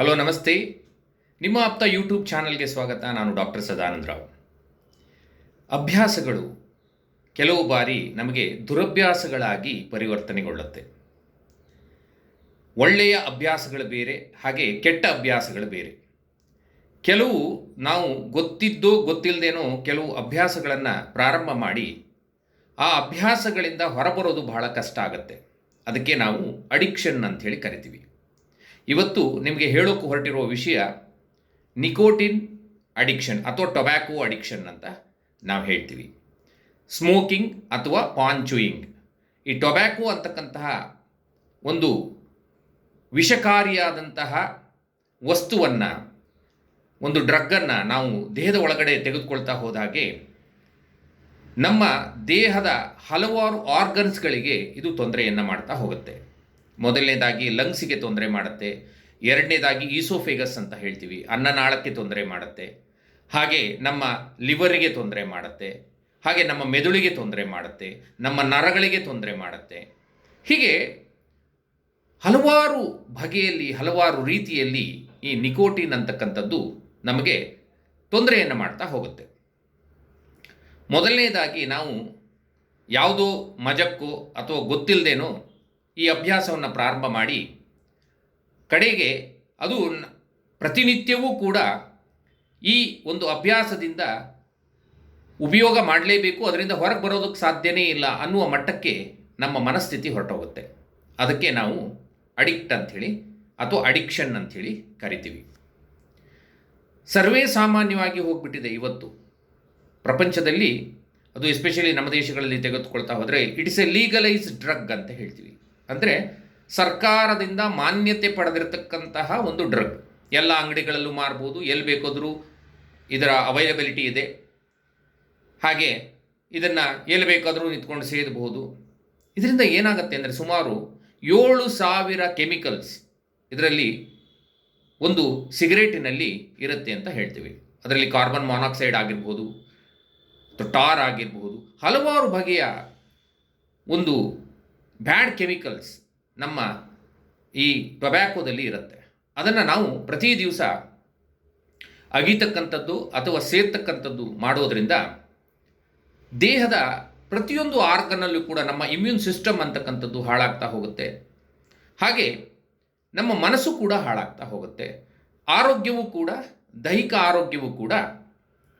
Hello, ನಮಸ್ತೆ. ನಿಮ್ಮ ಆಪ್ತ ಯೂಟ್ಯೂಬ್ ಚಾನಲ್ಗೆ ಸ್ವಾಗತ. ನಾನು ಡಾಕ್ಟರ್ ಸದಾನಂದ ರಾವ್. ಅಭ್ಯಾಸಗಳು ಕೆಲವು ಬಾರಿ ನಮಗೆ ದುರಭ್ಯಾಸಗಳಾಗಿ ಪರಿವರ್ತನೆಗೊಳ್ಳುತ್ತೆ. ಒಳ್ಳೆಯ ಅಭ್ಯಾಸಗಳು ಬೇರೆ, ಹಾಗೆ ಕೆಟ್ಟ ಅಭ್ಯಾಸಗಳು ಬೇರೆ. ಕೆಲವು ನಾವು ಗೊತ್ತಿದ್ದೋ ಗೊತ್ತಿಲ್ಲದೇನೋ ಕೆಲವು ಅಭ್ಯಾಸಗಳನ್ನು ಪ್ರಾರಂಭ ಮಾಡಿ, ಆ ಅಭ್ಯಾಸಗಳಿಂದ ಹೊರಬರೋದು ಬಹಳ ಕಷ್ಟ ಆಗುತ್ತೆ. ಅದಕ್ಕೆ ನಾವು ಅಡಿಕ್ಷನ್ ಅಂಥೇಳಿ ಕರಿತೀವಿ. ಇವತ್ತು ನಿಮಗೆ ಹೇಳೋಕೆ ಹೊರಟಿರುವ ವಿಷಯ ನಿಕೋಟಿನ್ ಅಡಿಕ್ಷನ್ ಅಥವಾ ಟೊಬ್ಯಾಕೋ ಅಡಿಕ್ಷನ್ ಅಂತ ನಾವು ಹೇಳ್ತೀವಿ. ಸ್ಮೋಕಿಂಗ್ ಅಥವಾ ಪಾನ್ ಚೂಯಿಂಗ್. ಈ ಟೊಬ್ಯಾಕೋ ಅಂತಕ್ಕಂತಹ ಒಂದು ವಿಷಕಾರಿಯಾದಂತಹ ವಸ್ತುವನ್ನು, ಒಂದು ಡ್ರಗ್ಗನ್ನು ನಾವು ದೇಹದ ಒಳಗಡೆ ತೆಗೆದುಕೊಳ್ತಾ ಹೋದಾಗೆ ನಮ್ಮ ದೇಹದ ಹಲವಾರು ಆರ್ಗನ್ಸ್ಗಳಿಗೆ ಇದು ತೊಂದರೆಯನ್ನು ಮಾಡ್ತಾ ಹೋಗುತ್ತೆ. ಮೊದಲನೇದಾಗಿ ಲಂಗ್ಸಿಗೆ ತೊಂದರೆ ಮಾಡುತ್ತೆ. ಎರಡನೇದಾಗಿ ಈಸೋಫೇಗಸ್ ಅಂತ ಹೇಳ್ತೀವಿ. ಅನ್ನನಾಳಕ್ಕೆ ತೊಂದರೆ ಮಾಡುತ್ತೆ. ಹಾಗೆ ನಮ್ಮ ಲಿವರಿಗೆ ತೊಂದರೆ ಮಾಡುತ್ತೆ. ಹಾಗೆ ನಮ್ಮ ಮೆದುಳಿಗೆ ತೊಂದರೆ ಮಾಡುತ್ತೆ. ನಮ್ಮ ನರಗಳಿಗೆ ತೊಂದರೆ ಮಾಡುತ್ತೆ. ಹೀಗೆ ಹಲವಾರು ಬಗೆಯಲ್ಲಿ, ಹಲವಾರು ರೀತಿಯಲ್ಲಿ ಈ ನಿಕೋಟಿನ್ ಅಂತಕ್ಕಂಥದ್ದು ನಮಗೆ ತೊಂದರೆಯನ್ನು ಮಾಡ್ತಾ ಹೋಗುತ್ತೆ. ಮೊದಲನೇದಾಗಿ ನಾವು ಯಾವುದೋ ಮಜಕ್ಕೋ ಅಥವಾ ಗೊತ್ತಿಲ್ಲದೇನೋ ಈ ಅಭ್ಯಾಸವನ್ನು ಪ್ರಾರಂಭ ಮಾಡಿ ಕಡೆಗೆ ಅದು ಪ್ರತಿನಿತ್ಯವೂ ಕೂಡ ಈ ಒಂದು ಅಭ್ಯಾಸದಿಂದ ಉಪಯೋಗ ಮಾಡಲೇಬೇಕು, ಅದರಿಂದ ಹೊರಗೆ ಬರೋದಕ್ಕೆ ಸಾಧ್ಯನೇ ಇಲ್ಲ ಅನ್ನುವ ಮಟ್ಟಕ್ಕೆ ನಮ್ಮ ಮನಸ್ಥಿತಿ ಹೊರಟೋಗುತ್ತೆ. ಅದಕ್ಕೆ ನಾವು ಅಡಿಕ್ಟ್ ಅಂಥೇಳಿ ಅಥವಾ ಅಡಿಕ್ಷನ್ ಅಂಥೇಳಿ ಕರಿತೀವಿ. ಸರ್ವೇ ಸಾಮಾನ್ಯವಾಗಿ ಹೋಗ್ಬಿಟ್ಟಿದೆ ಇವತ್ತು. ಪ್ರಪಂಚದಲ್ಲಿ, ಅದು ಎಸ್ಪೆಷಲಿ ನಮ್ಮ ದೇಶಗಳಲ್ಲಿ ತೆಗೆದುಕೊಳ್ತಾ ಹೋದರೆ, it is a legalise drug ಅಂತ ಹೇಳ್ತೀವಿ. ಅಂದರೆ ಸರ್ಕಾರದಿಂದ ಮಾನ್ಯತೆ ಪಡೆದಿರತಕ್ಕಂತಹ ಒಂದು ಡ್ರಗ್. ಎಲ್ಲ ಅಂಗಡಿಗಳಲ್ಲೂ ಮಾರ್ಬೋದು, ಎಲ್ಲಿ ಬೇಕಾದರೂ ಇದರ ಅವೈಲಬಿಲಿಟಿ ಇದೆ. ಹಾಗೆ ಇದನ್ನು ಎಲ್ಲಿ ಬೇಕಾದರೂ ನಿಂತ್ಕೊಂಡು ಸೇದಬಹುದು ಇದರಿಂದ ಏನಾಗುತ್ತೆ ಅಂದರೆ ಸುಮಾರು ಏಳು ಸಾವಿರ ಕೆಮಿಕಲ್ಸ್ ಇದರಲ್ಲಿ ಒಂದು ಸಿಗರೇಟಿನಲ್ಲಿ ಇರುತ್ತೆ ಅಂತ ಹೇಳ್ತೀವಿ. ಅದರಲ್ಲಿ ಕಾರ್ಬನ್ ಮಾನಾಕ್ಸೈಡ್ ಆಗಿರ್ಬೋದು ಟಾರ್ ಆಗಿರ್ಬೋದು, ಹಲವಾರು ಬಗೆಯ ಒಂದು ಬ್ಯಾಡ್ ಕೆಮಿಕಲ್ಸ್ ನಮ್ಮ ಈ ಟೊಬ್ಯಾಕೋದಲ್ಲಿ ಇರುತ್ತೆ. ಅದನ್ನು ನಾವು ಪ್ರತಿ ದಿವಸ ಅಗಿತಕ್ಕಂಥದ್ದು ಅಥವಾ ಸೇರ್ತಕ್ಕಂಥದ್ದು ಮಾಡೋದರಿಂದ ದೇಹದ ಪ್ರತಿಯೊಂದು ಆರ್ಗನಲ್ಲೂ ಕೂಡ ನಮ್ಮ ಇಮ್ಯೂನ್ ಸಿಸ್ಟಮ್ ಅಂತಕ್ಕಂಥದ್ದು ಹಾಳಾಗ್ತಾ ಹೋಗುತ್ತೆ. ಹಾಗೆ ನಮ್ಮ ಮನಸ್ಸು ಕೂಡ ಹಾಳಾಗ್ತಾ ಹೋಗುತ್ತೆ. ಆರೋಗ್ಯವೂ ಕೂಡ, ದೈಹಿಕ ಆರೋಗ್ಯವೂ ಕೂಡ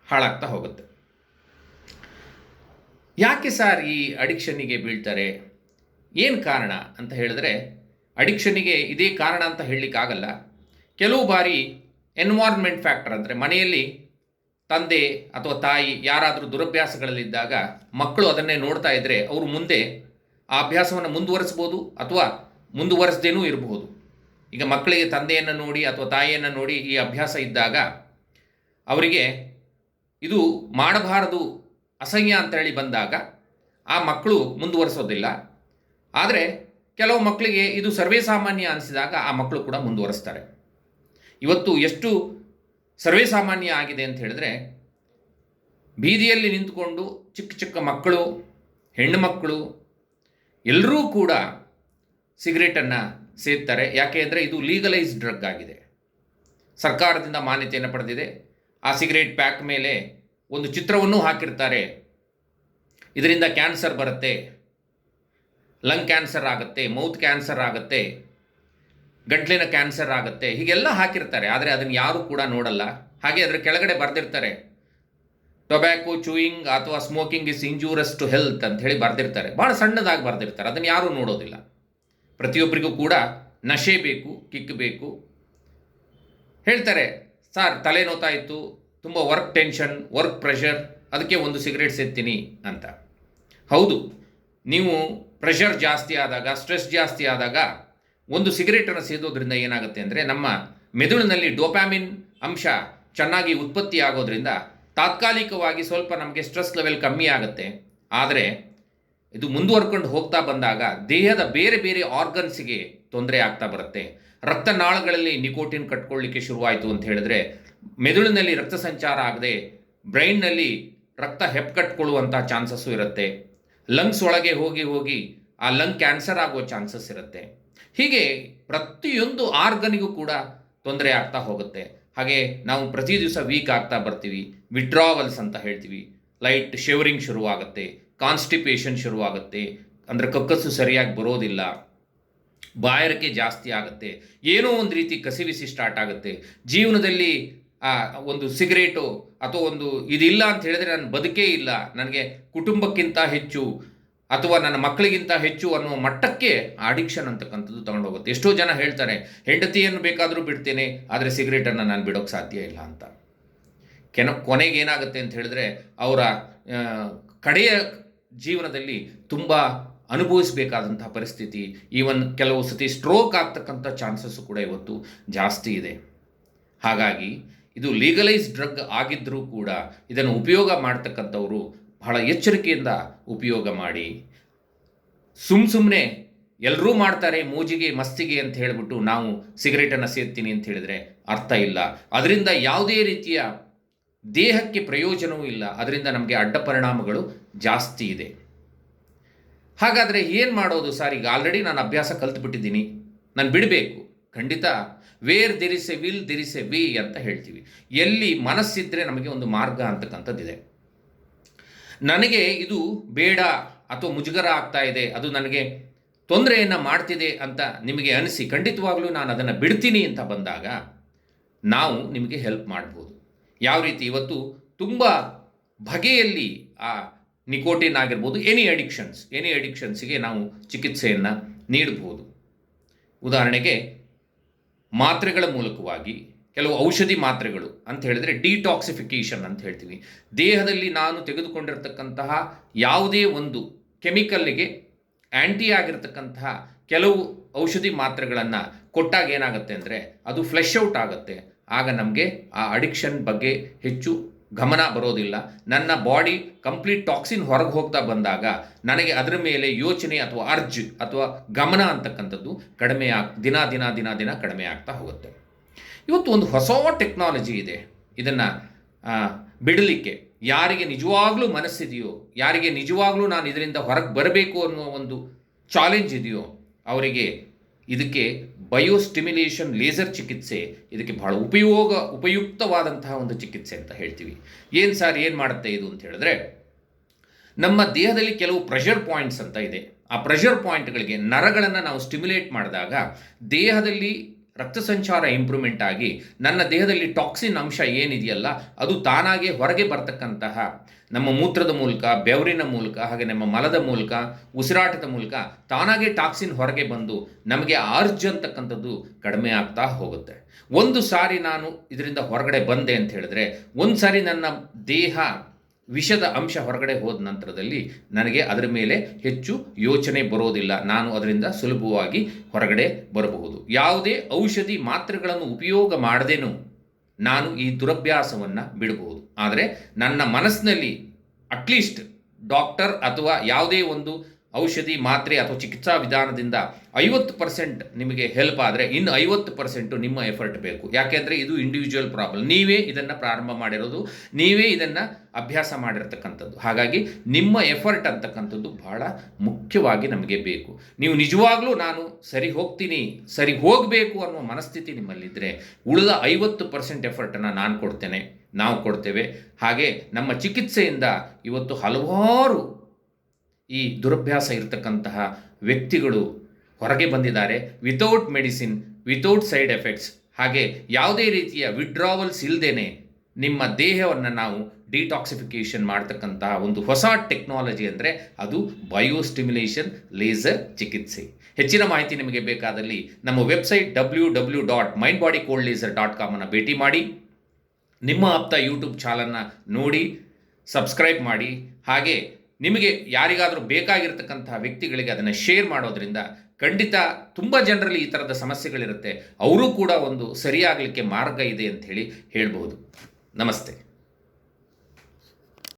ಹಾಳಾಗ್ತಾ ಹೋಗುತ್ತೆ. ಯಾಕೆ ಸರ್ ಈ ಅಡಿಕ್ಷನ್ನಿಗೆ ಬೀಳ್ತಾರೆ? ಏನು ಕಾರಣ ಅಂತ ಹೇಳಿದ್ರೆ ಅಡಿಕ್ಷನ್ನಿಗೆ ಇದೇ ಕಾರಣ ಅಂತ ಹೇಳಲಿಕ್ಕಾಗಲ್ಲ. ಕೆಲವು ಬಾರಿ ಎನ್ವಾರ್ಮೆಂಟ್ ಫ್ಯಾಕ್ಟರ್ ಅಂದರೆ ಮನೆಯಲ್ಲಿ ತಂದೆ ಅಥವಾ ತಾಯಿ ಯಾರಾದರೂ ದುರಭ್ಯಾಸಗಳಲ್ಲಿದ್ದಾಗ ಮಕ್ಕಳು ಅದನ್ನೇ ನೋಡ್ತಾ ಇದ್ದರೆ ಅವರು ಮುಂದೆ ಆ ಅಭ್ಯಾಸವನ್ನು ಮುಂದುವರಿಸ್ಬೋದು ಅಥವಾ ಮುಂದುವರಿಸದೇನೂ ಇರಬಹುದು. ಈಗ ಮಕ್ಕಳಿಗೆ ತಂದೆಯನ್ನು ನೋಡಿ ಅಥವಾ ತಾಯಿಯನ್ನು ನೋಡಿ ಈ ಅಭ್ಯಾಸ ಇದ್ದಾಗ ಅವರಿಗೆ ಇದು ಮಾಡಬಾರದು, ಅಸಹ್ಯ ಅಂತೇಳಿ ಬಂದಾಗ ಆ ಮಕ್ಕಳು ಮುಂದುವರಿಸೋದಿಲ್ಲ. ಆದರೆ ಕೆಲವು ಮಕ್ಕಳಿಗೆ ಇದು ಸರ್ವೇ ಸಾಮಾನ್ಯ ಅನಿಸಿದಾಗ ಆ ಮಕ್ಕಳು ಕೂಡ ಮುಂದುವರಿಸ್ತಾರೆ. ಇವತ್ತು ಎಷ್ಟು ಸರ್ವೇ ಸಾಮಾನ್ಯ ಆಗಿದೆ ಅಂತ ಹೇಳಿದ್ರೆ, ಬೀದಿಯಲ್ಲಿ ನಿಂತುಕೊಂಡು ಚಿಕ್ಕ ಚಿಕ್ಕ ಮಕ್ಕಳು, ಹೆಣ್ಣು ಮಕ್ಕಳು ಎಲ್ಲರೂ ಕೂಡ ಸಿಗರೇಟನ್ನು ಸೇದ್ತಾರೆ. ಯಾಕೆ ಅಂದರೆ ಇದು ಲೀಗಲೈಸ್ಡ್ ಡ್ರಗ್ ಆಗಿದೆ. ಸರ್ಕಾರದಿಂದ ಮಾನ್ಯತೆಯನ್ನು ಪಡೆದಿದೆ. ಆ ಸಿಗರೇಟ್ ಪ್ಯಾಕ್ ಮೇಲೆ ಒಂದು ಚಿತ್ರವನ್ನು ಹಾಕಿರ್ತಾರೆ. ಇದರಿಂದ ಕ್ಯಾನ್ಸರ್ ಬರುತ್ತೆ. ಲಂಗ್ ಕ್ಯಾನ್ಸರ್ ಆಗುತ್ತೆ ಮೌತ್ ಕ್ಯಾನ್ಸರ್ ಆಗುತ್ತೆ, ಗಂಟ್ಲಿನ ಕ್ಯಾನ್ಸರ್ ಆಗುತ್ತೆ, ಹೀಗೆಲ್ಲ ಹಾಕಿರ್ತಾರೆ. ಆದರೆ ಅದನ್ನು ಯಾರೂ ಕೂಡ ನೋಡಲ್ಲ. ಹಾಗೆ ಅದರ ಕೆಳಗಡೆ ಬರೆದಿರ್ತಾರೆ. ಟೊಬ್ಯಾಕೋ ಚೂಯಿಂಗ್ ಅಥವಾ smoking is injurious to health ಅಂತ ಹೇಳಿ ಬರೆದಿರ್ತಾರೆ. ಭಾಳ ಸಣ್ಣದಾಗಿ ಬರೆದಿರ್ತಾರೆ. ಅದನ್ನು ಯಾರೂ ನೋಡೋದಿಲ್ಲ. ಪ್ರತಿಯೊಬ್ಬರಿಗೂ ಕೂಡ ನಶೆ ಬೇಕು, ಕಿಕ್ ಬೇಕು. ಹೇಳ್ತಾರೆ, ಸರ್, ತಲೆ ನೋತಾ ಇತ್ತು, ತುಂಬ ವರ್ಕ್ ಟೆನ್ಷನ್ ವರ್ಕ್ ಪ್ರೆಷರ್ ಅದಕ್ಕೆ ಒಂದು ಸಿಗರೇಟ್ ಸೇರ್ತೀನಿ ಅಂತ. ಹೌದು, ನೀವು ಪ್ರೆಷರ್ ಜಾಸ್ತಿ ಆದಾಗ ಸ್ಟ್ರೆಸ್ ಜಾಸ್ತಿ ಆದಾಗ ಒಂದು ಸಿಗರೇಟನ್ನು ಸೇದೋದ್ರಿಂದ ಏನಾಗುತ್ತೆ ಅಂದರೆ ನಮ್ಮ ಮೆದುಳಿನಲ್ಲಿ ಡೋಪ್ಯಾಮಿನ್ ಅಂಶ ಚೆನ್ನಾಗಿ ಉತ್ಪತ್ತಿ ಆಗೋದ್ರಿಂದ ತಾತ್ಕಾಲಿಕವಾಗಿ ಸ್ವಲ್ಪ ನಮಗೆ ಸ್ಟ್ರೆಸ್ ಲೆವೆಲ್ ಕಮ್ಮಿ ಆಗುತ್ತೆ. ಆದರೆ ಇದು ಮುಂದುವರ್ಕೊಂಡು ಹೋಗ್ತಾ ಬಂದಾಗ ದೇಹದ ಬೇರೆ ಬೇರೆ ಆರ್ಗನ್ಸ್ಗೆ ತೊಂದರೆ ಆಗ್ತಾ ಬರುತ್ತೆ. ರಕ್ತನಾಳಗಳಲ್ಲಿ ನಿಕೋಟಿನ್ ಕಟ್ಕೊಳ್ಳಿಕ್ಕೆ ಶುರುವಾಯಿತು ಅಂತ ಹೇಳಿದ್ರೆ ಮೆದುಳಿನಲ್ಲಿ ರಕ್ತ ಸಂಚಾರ ಆಗದೆ ಬ್ರೈನ್ನಲ್ಲಿ ರಕ್ತ ಹೆಪ್ಪುಕಟ್ಕೊಳ್ಳುವಂಥ ಚಾನ್ಸಸ್ಸು ಇರುತ್ತೆ. ಲಂಗ್ಸ್ ಒಳಗೆ ಹೋಗಿ ಹೋಗಿ ಆ ಲಂಗ್ ಕ್ಯಾನ್ಸರ್ ಆಗೋ ಚಾನ್ಸಸ್ ಇರುತ್ತೆ. ಹೀಗೆ ಪ್ರತಿಯೊಂದು ಆರ್ಗನಿಗೂ ಕೂಡ ತೊಂದರೆ ಆಗ್ತಾ ಹೋಗುತ್ತೆ. ಹಾಗೆ ನಾವು ಪ್ರತಿ ದಿವಸ ವೀಕ್ ಆಗ್ತಾ ಬರ್ತೀವಿ ವಿಡ್ರಾವಲ್ಸ್ ಅಂತ ಹೇಳ್ತೀವಿ. ಲೈಟ್ ಶೇವರಿಂಗ್ ಶುರುವಾಗುತ್ತೆ ಕಾನ್ಸ್ಟಿಪೇಷನ್ ಶುರುವಾಗುತ್ತೆ, ಅಂದರೆ ಕಕ್ಕಸ್ಸು ಸರಿಯಾಗಿ ಬರೋದಿಲ್ಲ ಬಾಯಾರಿಕೆ ಜಾಸ್ತಿ ಆಗುತ್ತೆ, ಏನೋ ಒಂದು ರೀತಿ ಕಸಿವಿಸಿ ಸ್ಟಾರ್ಟ್ ಆಗುತ್ತೆ. ಜೀವನದಲ್ಲಿ ಆ, ಒಂದು ಸಿಗರೇಟು ಅಥವಾ ಒಂದು ಇದಿಲ್ಲ ಅಂತ ಹೇಳಿದ್ರೆ ನನ್ನ ಬದುಕೇ ಇಲ್ಲ. ನನಗೆ ಕುಟುಂಬಕ್ಕಿಂತ ಹೆಚ್ಚು ಅಥವಾ ನನ್ನ ಮಕ್ಕಳಿಗಿಂತ ಹೆಚ್ಚು ಅನ್ನುವ ಮಟ್ಟಕ್ಕೆ ಅಡಿಕ್ಷನ್ ಅಂತಕ್ಕಂಥದ್ದು ತಗೊಂಡೋಗುತ್ತೆ. ಎಷ್ಟೋ ಜನ ಹೇಳ್ತಾರೆ ಹೆಂಡತಿಯನ್ನು ಬೇಕಾದರೂ ಬಿಡ್ತೇನೆ ಆದರೆ ಸಿಗರೇಟನ್ನು ನಾನು ಬಿಡೋಕ್ಕೆ ಸಾಧ್ಯ ಇಲ್ಲ ಅಂತ. ಕೆನ ಕೊನೆಗೆ ಏನಾಗುತ್ತೆ ಅಂತ ಹೇಳಿದ್ರೆ ಅವರ ಕಡೆಯ ಜೀವನದಲ್ಲಿ ತುಂಬ ಅನುಭವಿಸಬೇಕಾದಂತಹ ಪರಿಸ್ಥಿತಿ ಈವನ್ ಕೆಲವು ಸತಿ ಸ್ಟ್ರೋಕ್ ಆಗ್ತಕ್ಕಂಥ ಚಾನ್ಸಸ್ಸು ಕೂಡ ಇವತ್ತು ಜಾಸ್ತಿ ಇದೆ. ಹಾಗಾಗಿ ಇದು ಲೀಗಲೈಸ್ ಡ್ರಗ್ ಆಗಿದ್ದರೂ ಕೂಡ ಇದನ್ನು ಉಪಯೋಗ ಮಾಡ್ತಕ್ಕಂಥವರು ಬಹಳ ಎಚ್ಚರಿಕೆಯಿಂದ ಉಪಯೋಗ ಮಾಡಿ. ಸುಮ್ ಸುಮ್ಮನೆ ಎಲ್ಲರೂ ಮಾಡ್ತಾರೆ ಮೂಜಿಗೆ, ಮಸ್ತಿಗೆ ಅಂತ ಹೇಳಿಬಿಟ್ಟು ನಾವು ಸಿಗರೇಟನ್ನು ಸೇರ್ತೀನಿ ಅಂತ ಹೇಳಿದರೆ ಅರ್ಥ ಇಲ್ಲ. ಅದರಿಂದ ಯಾವುದೇ ರೀತಿಯ ದೇಹಕ್ಕೆ ಪ್ರಯೋಜನವೂ ಇಲ್ಲ. ಅದರಿಂದ ನಮಗೆ ಅಡ್ಡ ಪರಿಣಾಮಗಳು ಜಾಸ್ತಿ ಇದೆ. ಹಾಗಾದರೆ ಏನು ಮಾಡೋದು ಸರ್? ಈಗ ಆಲ್ರೆಡಿ ನಾನು ಅಭ್ಯಾಸ ಕಲ್ತ್ಬಿಟ್ಟಿದ್ದೀನಿ. ನಾನು ಬಿಡಬೇಕು. ಖಂಡಿತ where there is a will there is a way ಅಂತ ಹೇಳ್ತೀವಿ. ಎಲ್ಲಿ ಮನಸ್ಸಿದ್ರೆ ನಮಗೆ ಒಂದು ಮಾರ್ಗ ಅಂತಕ್ಕಂಥದ್ದಿದೆ. ನನಗೆ ಇದು ಬೇಡ ಅಥವಾ ಮುಜುಗರ ಆಗ್ತಾ ಇದೆ, ಅದು ನನಗೆ ತೊಂದರೆಯನ್ನು ಮಾಡ್ತಿದೆ ಅಂತ ನಿಮಗೆ ಅನಿಸಿ ಖಂಡಿತವಾಗ್ಲೂ ನಾನು ಅದನ್ನು ಬಿಡ್ತೀನಿ ಅಂತ ಬಂದಾಗ ನಾವು ನಿಮಗೆ ಹೆಲ್ಪ್ ಮಾಡ್ಬೋದು. ಯಾವ ರೀತಿ ಇವತ್ತು ತುಂಬ ಬಗೆಯಲ್ಲಿ ಆ ನಿಕೋಟಿನ್ ಆಗಿರ್ಬೋದು ಎನಿ ಅಡಿಕ್ಷನ್ಸ್ ಎನಿ ಅಡಿಕ್ಷನ್ಸ್ಗೆ ನಾವು ಚಿಕಿತ್ಸೆಯನ್ನು ನೀಡಬಹುದು ಉದಾಹರಣೆಗೆ ಮಾತ್ರೆಗಳ ಮೂಲಕವಾಗಿ, ಕೆಲವು ಔಷಧಿ ಮಾತ್ರೆಗಳು ಅಂತ ಹೇಳಿದ್ರೆ ಡಿಟಾಕ್ಸಿಫಿಕೇಷನ್ ಅಂತ ಹೇಳ್ತೀವಿ. ದೇಹದಲ್ಲಿ ನಾನು ತೆಗೆದುಕೊಂಡಿರ್ತಕ್ಕಂತಹ ಯಾವುದೇ ಒಂದು ಕೆಮಿಕಲ್ಗೆ ಆ್ಯಂಟಿ ಆಗಿರತಕ್ಕಂತಹ ಕೆಲವು ಔಷಧಿ ಮಾತ್ರೆಗಳನ್ನು ಕೊಟ್ಟಾಗ ಏನಾಗುತ್ತೆ ಅಂದರೆ ಅದು ಫ್ಲೆಶ್ ಔಟ್ ಆಗುತ್ತೆ. ಆಗ ನಮಗೆ ಆ ಅಡಿಕ್ಷನ್ ಬಗ್ಗೆ ಹೆಚ್ಚು ಗಮನ ಬರೋದಿಲ್ಲ. ನನ್ನ ಬಾಡಿ ಕಂಪ್ಲೀಟ್ ಟಾಕ್ಸಿನ್ ಹೊರಗೆ ಹೋಗ್ತಾ ಬಂದಾಗ ನನಗೆ ಅದರ ಮೇಲೆ ಯೋಚನೆ ಅಥವಾ ಅರ್ಜ್ ಅಥವಾ ಗಮನ ಅಂತಕ್ಕಂಥದ್ದು ಕಡಿಮೆ ಆಗ್, ದಿನ ದಿನ ದಿನ ದಿನ ಕಡಿಮೆ ಆಗ್ತಾ ಹೋಗುತ್ತೆ. ಇವತ್ತು ಒಂದು ಹೊಸ ಟೆಕ್ನಾಲಜಿ ಇದೆ. ಇದನ್ನು ಬಿಡಲಿಕ್ಕೆ ಯಾರಿಗೆ ನಿಜವಾಗ್ಲೂ ಮನಸ್ಸಿದೆಯೋ, ಯಾರಿಗೆ ನಿಜವಾಗ್ಲೂ ನಾನು ಇದರಿಂದ ಹೊರಗೆ ಬರಬೇಕು ಅನ್ನುವ ಒಂದು ಚಾಲೆಂಜ್ ಇದೆಯೋ, ಅವರಿಗೆ ಇದಕ್ಕೆ ಬಯೋಸ್ಟಿಮ್ಯುಲೇಷನ್ ಲೇಸರ್ ಚಿಕಿತ್ಸೆ ಇದಕ್ಕೆ ಬಹಳ ಉಪಯೋಗ, ಉಪಯುಕ್ತವಾದಂತಹ ಒಂದು ಚಿಕಿತ್ಸೆ ಅಂತ ಹೇಳ್ತೀವಿ. ಏನು ಸರ್ ಏನು ಮಾಡುತ್ತೆ ಇದು ಅಂತ ಹೇಳಿದ್ರೆ, ನಮ್ಮ ದೇಹದಲ್ಲಿ ಕೆಲವು ಪ್ರೆಷರ್ ಪಾಯಿಂಟ್ಸ್ ಅಂತ ಇದೆ. ಆ ಪ್ರೆಷರ್ ಪಾಯಿಂಟ್ಗಳಿಗೆ ನರಗಳನ್ನು ನಾವು ಸ್ಟಿಮ್ಯುಲೇಟ್ ಮಾಡಿದಾಗ ದೇಹದಲ್ಲಿ ರಕ್ತ ಸಂಚಾರ ಇಂಪ್ರೂವ್ಮೆಂಟ್ ಆಗಿ ನನ್ನ ದೇಹದಲ್ಲಿ ಟಾಕ್ಸಿನ್ ಅಂಶ ಏನಿದೆಯಲ್ಲ, ಅದು ತಾನಾಗೆ ಹೊರಗೆ ಬರ್ತಕ್ಕಂತಹ ನಮ್ಮ ಮೂತ್ರದ ಮೂಲಕ, ಬೆವರಿನ ಮೂಲಕ, ಹಾಗೆ ನಮ್ಮ ಮಲದ ಮೂಲಕ, ಉಸಿರಾಟದ ಮೂಲಕ ತಾನಾಗೆ ಟಾಕ್ಸಿನ್ ಹೊರಗೆ ಬಂದು ನಮಗೆ ಆರ್ಜ್ ಅಂತಕ್ಕಂಥದ್ದು ಕಡಿಮೆ ಆಗ್ತಾ ಹೋಗುತ್ತೆ. ಒಂದು ಸಾರಿ ನಾನು ಇದರಿಂದ ಹೊರಗಡೆ ಬಂದೆ ಅಂತ ಹೇಳಿದ್ರೆ ಒಂದು ಸಾರಿ ನನ್ನ ದೇಹ ವಿಷದ ಅಂಶ ಹೊರಗಡೆ ಹೋದ ನಂತರದಲ್ಲಿ ನನಗೆ ಅದರ ಮೇಲೆ ಹೆಚ್ಚು ಯೋಚನೆ ಬರೋದಿಲ್ಲ. ನಾನು ಅದರಿಂದ ಸುಲಭವಾಗಿ ಹೊರಗಡೆ ಬರಬಹುದು. ಯಾವುದೇ ಔಷಧಿ ಮಾತ್ರೆಗಳನ್ನು ಉಪಯೋಗ ಮಾಡದೇನೂ? ನಾನು ಈ ದುರಭ್ಯಾಸವನ್ನು ಬಿಡಬಹುದು. ಆದರೆ ನನ್ನ ಮನಸ್ಸಿನಲ್ಲಿ ಅಟ್ಲೀಸ್ಟ್ ಡಾಕ್ಟರ್ ಅಥವಾ ಯಾವುದೇ ಒಂದು ಔಷಧಿ ಮಾತ್ರೆ ಅಥವಾ ಚಿಕಿತ್ಸಾ ವಿಧಾನದಿಂದ ಐವತ್ತು ಪರ್ಸೆಂಟ್ ನಿಮಗೆ ಹೆಲ್ಪ್ ಆದರೆ ಇನ್ನು ಐವತ್ತು ಪರ್ಸೆಂಟು ನಿಮ್ಮ ಎಫರ್ಟ್ ಬೇಕು. ಯಾಕೆಂದರೆ ಇದು ಇಂಡಿವಿಜುವಲ್ ಪ್ರಾಬ್ಲಮ್ ನೀವೇ ಇದನ್ನು ಪ್ರಾರಂಭ ಮಾಡಿರೋದು, ನೀವೇ ಇದನ್ನು ಅಭ್ಯಾಸ ಮಾಡಿರ್ತಕ್ಕಂಥದ್ದು. ಹಾಗಾಗಿ ನಿಮ್ಮ ಎಫರ್ಟ್ ಅಂತಕ್ಕಂಥದ್ದು ಬಹಳ ಮುಖ್ಯವಾಗಿ ನಮಗೆ ಬೇಕು. ನೀವು ನಿಜವಾಗ್ಲೂ ನಾನು ಸರಿ ಹೋಗ್ತೀನಿ, ಸರಿ ಹೋಗಬೇಕು ಅನ್ನೋ ಮನಸ್ಥಿತಿ ನಿಮ್ಮಲ್ಲಿದ್ದರೆ ಉಳಿದ ಐವತ್ತು ಪರ್ಸೆಂಟ್ ಎಫರ್ಟನ್ನು ನಾನು ಕೊಡ್ತೇನೆ, ನಾವು ಕೊಡ್ತೇವೆ. ಹಾಗೆ ನಮ್ಮ ಚಿಕಿತ್ಸೆಯಿಂದ ಇವತ್ತು ಹಲವಾರು ಈ ದುರಭ್ಯಾಸ ಇರತಕ್ಕಂತಹ ವ್ಯಕ್ತಿಗಳು ಹೊರಗೆ ಬಂದಿದ್ದಾರೆ without medicine without side effects ಹಾಗೆ ಯಾವುದೇ ರೀತಿಯ ವಿಡ್ರಾವಲ್ಸ್ ಇಲ್ಲದೇನೆ ನಿಮ್ಮ ದೇಹವನ್ನು ನಾವು ಡಿಟಾಕ್ಸಿಫಿಕೇಷನ್ ಮಾಡ್ತಕ್ಕಂತಹ ಒಂದು ಹೊಸ ಟೆಕ್ನಾಲಜಿ ಅಂದರೆ ಅದು ಬಯೋಸ್ಟಿಮ್ಯುಲೇಷನ್ ಲೇಸರ್ ಚಿಕಿತ್ಸೆ. ಹೆಚ್ಚಿನ ಮಾಹಿತಿ ನಿಮಗೆ ಬೇಕಾದಲ್ಲಿ ನಮ್ಮ website W W dot mind body cold laser dot ಕಾಮನ್ನು ಭೇಟಿ ಮಾಡಿ, ನಿಮ್ಮ ಆಪ್ತ ಯೂಟ್ಯೂಬ್ ಚಾನಲನ್ನು ನೋಡಿ ಸಬ್ಸ್ಕ್ರೈಬ್ ಮಾಡಿ, ಹಾಗೆ ನಿಮಗೆ ಯಾರಿಗಾದರೂ ಬೇಕಾಗಿರ್ತಕ್ಕಂತಹ ವ್ಯಕ್ತಿಗಳಿಗೆ ಅದನ್ನು ಶೇರ್ ಮಾಡೋದ್ರಿಂದ ಖಂಡಿತ ತುಂಬ ಜನರಲ್ಲಿ ಈ ಥರದ ಸಮಸ್ಯೆಗಳಿರುತ್ತೆ. ಅವರೂ ಕೂಡ ಒಂದು ಸರಿಯಾಗಲಿಕ್ಕೆ ಮಾರ್ಗ ಇದೆ ಅಂತ ಹೇಳಿ ಹೇಳ್ಬೋದು ನಮಸ್ತೆ.